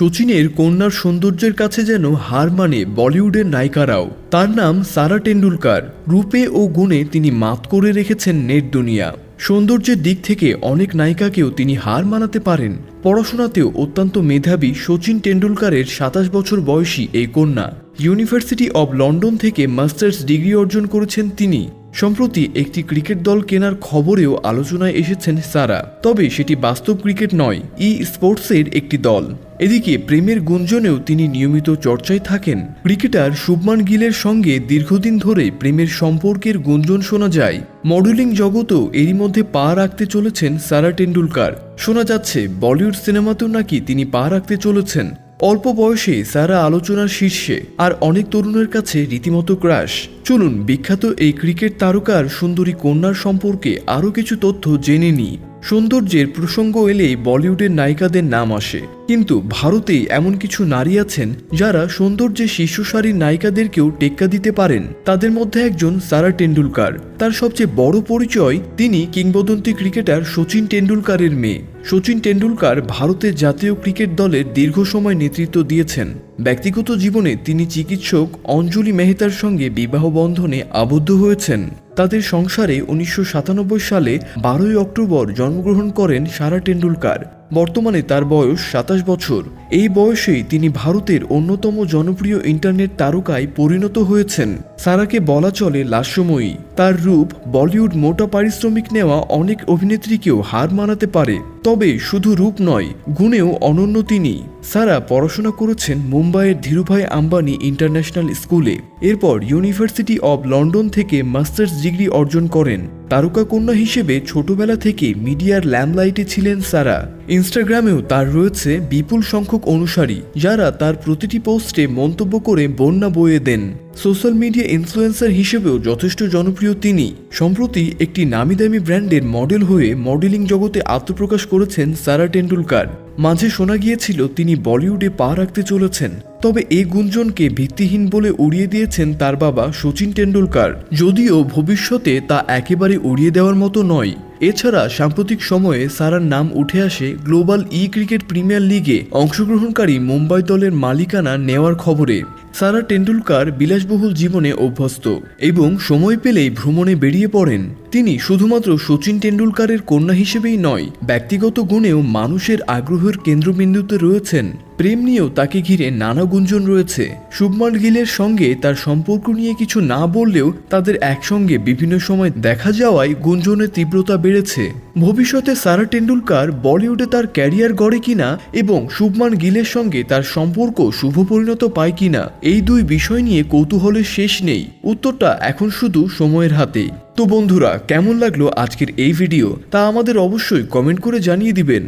সচিনের কন্যার সৌন্দর্যের কাছে যেন হার মানে বলিউডের নায়িকারাও। তার নাম সারা টেন্ডুলকার। রূপে ও গুণে তিনি মাত করে রেখেছেন নেট দুনিয়া। সৌন্দর্যের দিক থেকে অনেক নায়িকাকেও তিনি হার মানাতে পারেন। পড়াশোনাতেও অত্যন্ত মেধাবী সচিন টেন্ডুলকারের সাতাশ বছর বয়সী এই কন্যা। ইউনিভার্সিটি অব লন্ডন থেকে মাস্টার্স ডিগ্রি অর্জন করেছেন তিনি। সম্প্রতি একটি ক্রিকেট দল কেনার খবরেও আলোচনায় এসেছেন সারা। তবে সেটি বাস্তব ক্রিকেট নয় ই স্পোর্টসের একটি দল। এদিকে প্রেমের গুঞ্জনেও তিনি নিয়মিত চর্চায় থাকেন। ক্রিকেটার শুভমান গিলের সঙ্গে দীর্ঘদিন ধরে প্রেমের সম্পর্কের গুঞ্জন শোনা যায়। মডেলিং জগতেও এরই মধ্যে পা রাখতে চলেছেন সারা টেন্ডুলকার। শোনা যাচ্ছে, বলিউড সিনেমাতেও নাকি তিনি পা রাখতে চলেছেন। অল্প বয়সে সারা আলোচনার শীর্ষে আর অনেক তরুণের কাছে রীতিমতো ক্রাশ। চলুন বিখ্যাত এই ক্রিকেট তারকার সুন্দরী কন্যার সম্পর্কে আরও কিছু তথ্য জেনে নিই। সৌন্দর্যের প্রসঙ্গ এলেই বলিউডের নায়িকাদের নাম আসে। কিন্তু ভারতে এমন কিছু নারী আছেন যারা সৌন্দর্যের শীর্ষ সারির নায়িকাদেরকেও টেক্কা দিতে পারেন। তাদের মধ্যে একজন সারা টেন্ডুলকার। তার সবচেয়ে বড় পরিচয় তিনি কিংবদন্তি ক্রিকেটার সচিন টেন্ডুলকারের মেয়ে। সচিন টেন্ডুলকার ভারতের জাতীয় ক্রিকেট দলের দীর্ঘ সময় নেতৃত্ব দিয়েছেন। ব্যক্তিগত জীবনে তিনি চিকিৎসক অঞ্জলি মেহতার সঙ্গে বিবাহ বন্ধনে আবদ্ধ হয়েছেন। তাদের সংসারে উনিশশো সাতানব্বই সালে বারোই অক্টোবর জন্মগ্রহণ করেন সারা টেন্ডুলকার। বর্তমানে তার বয়স সাতাশ বছর। এই বয়সেই তিনি ভারতের অন্যতম জনপ্রিয় ইন্টারনেট তারকায় পরিণত হয়েছেন। সারাকে বলা চলে লাস্যময়ী। তার রূপ বলিউড মোটা পারিশ্রমিক নেওয়া অনেক অভিনেত্রীকেও হার মানাতে পারে। তবে শুধু রূপ নয়, গুণেও অনন্য তিনি। সারা পড়াশোনা করেছেন মুম্বাইয়ের ধীরুভাই আম্বানি ইন্টারন্যাশনাল স্কুলে। এরপর ইউনিভার্সিটি অব লন্ডন থেকে মাস্টার্স ডিগ্রি অর্জন করেন। তারকা কন্যা হিসেবে ছোটবেলা থেকে মিডিয়ার ল্যামলাইটে ছিলেন সারা। ইনস্টাগ্রামেও তার রয়েছে বিপুল সংখ্যক অনুসারী, যারা তার প্রতিটি পোস্টে মন্তব্য করে বন্যা বয়ে দেন। সোশ্যাল মিডিয়া ইনফ্লুয়েন্সার হিসেবেও যথেষ্ট জনপ্রিয় তিনি। সম্প্রতি একটি নামি দামি ব্র্যান্ডের মডেল হয়ে মডেলিং জগতে আত্মপ্রকাশ করেছেন সারা টেন্ডুলকার। মাঝে শোনা গিয়েছিল, তিনি বলিউডে পা রাখতে চলেছেন। তবে এই গুঞ্জনকে ভিত্তিহীন বলে উড়িয়ে দিয়েছেন তার বাবা সচিন টেন্ডুলকার। যদিও ভবিষ্যতে তা একেবারে উড়িয়ে দেওয়ার মতো নয়। এছাড়া সাম্প্রতিক সময়ে সারার নাম উঠে আসে গ্লোবাল ই ক্রিকেট প্রিমিয়ার লিগে। অংশগ্রহণকারী মুম্বাই দলের মালিকানা নেওয়ার খবরে। সারা টেন্ডুলকার বিলাসবহুল জীবনে অভ্যস্ত এবং সময় পেলেই ভ্রমণে বেরিয়ে পড়েন। তিনি শুধুমাত্র শচীন টেন্ডুলকারের কন্যা হিসেবেই নয়, ব্যক্তিগত গুণেও মানুষের আগ্রহের কেন্দ্রবিন্দুতে রয়েছেন। প্রেম নিয়েও তাকে ঘিরে নানা গুঞ্জন রয়েছে। শুভমান গিলের সঙ্গে তার সম্পর্ক নিয়ে কিছু না বললেও তাদের একসঙ্গে বিভিন্ন সময় দেখা যাওয়ায় গুঞ্জনের তীব্রতা বেড়েছে। ভবিষ্যতে সারা টেন্ডুলকার বলিউডে তার ক্যারিয়ার গড়ে কিনা এবং শুভমান গিলের সঙ্গে তার সম্পর্ক শুভ পরিণত পায় কিনা, এই দুই বিষয় নিয়ে কৌতূহলের শেষ নেই। উত্তরটা এখন শুধু সময়ের হাতেই। তো বন্ধুরা, কেমন লাগল আজকের এই ভিডিও? তা আমাদের অবশ্যই কমেন্ট করে জানিয়ে দিবেন।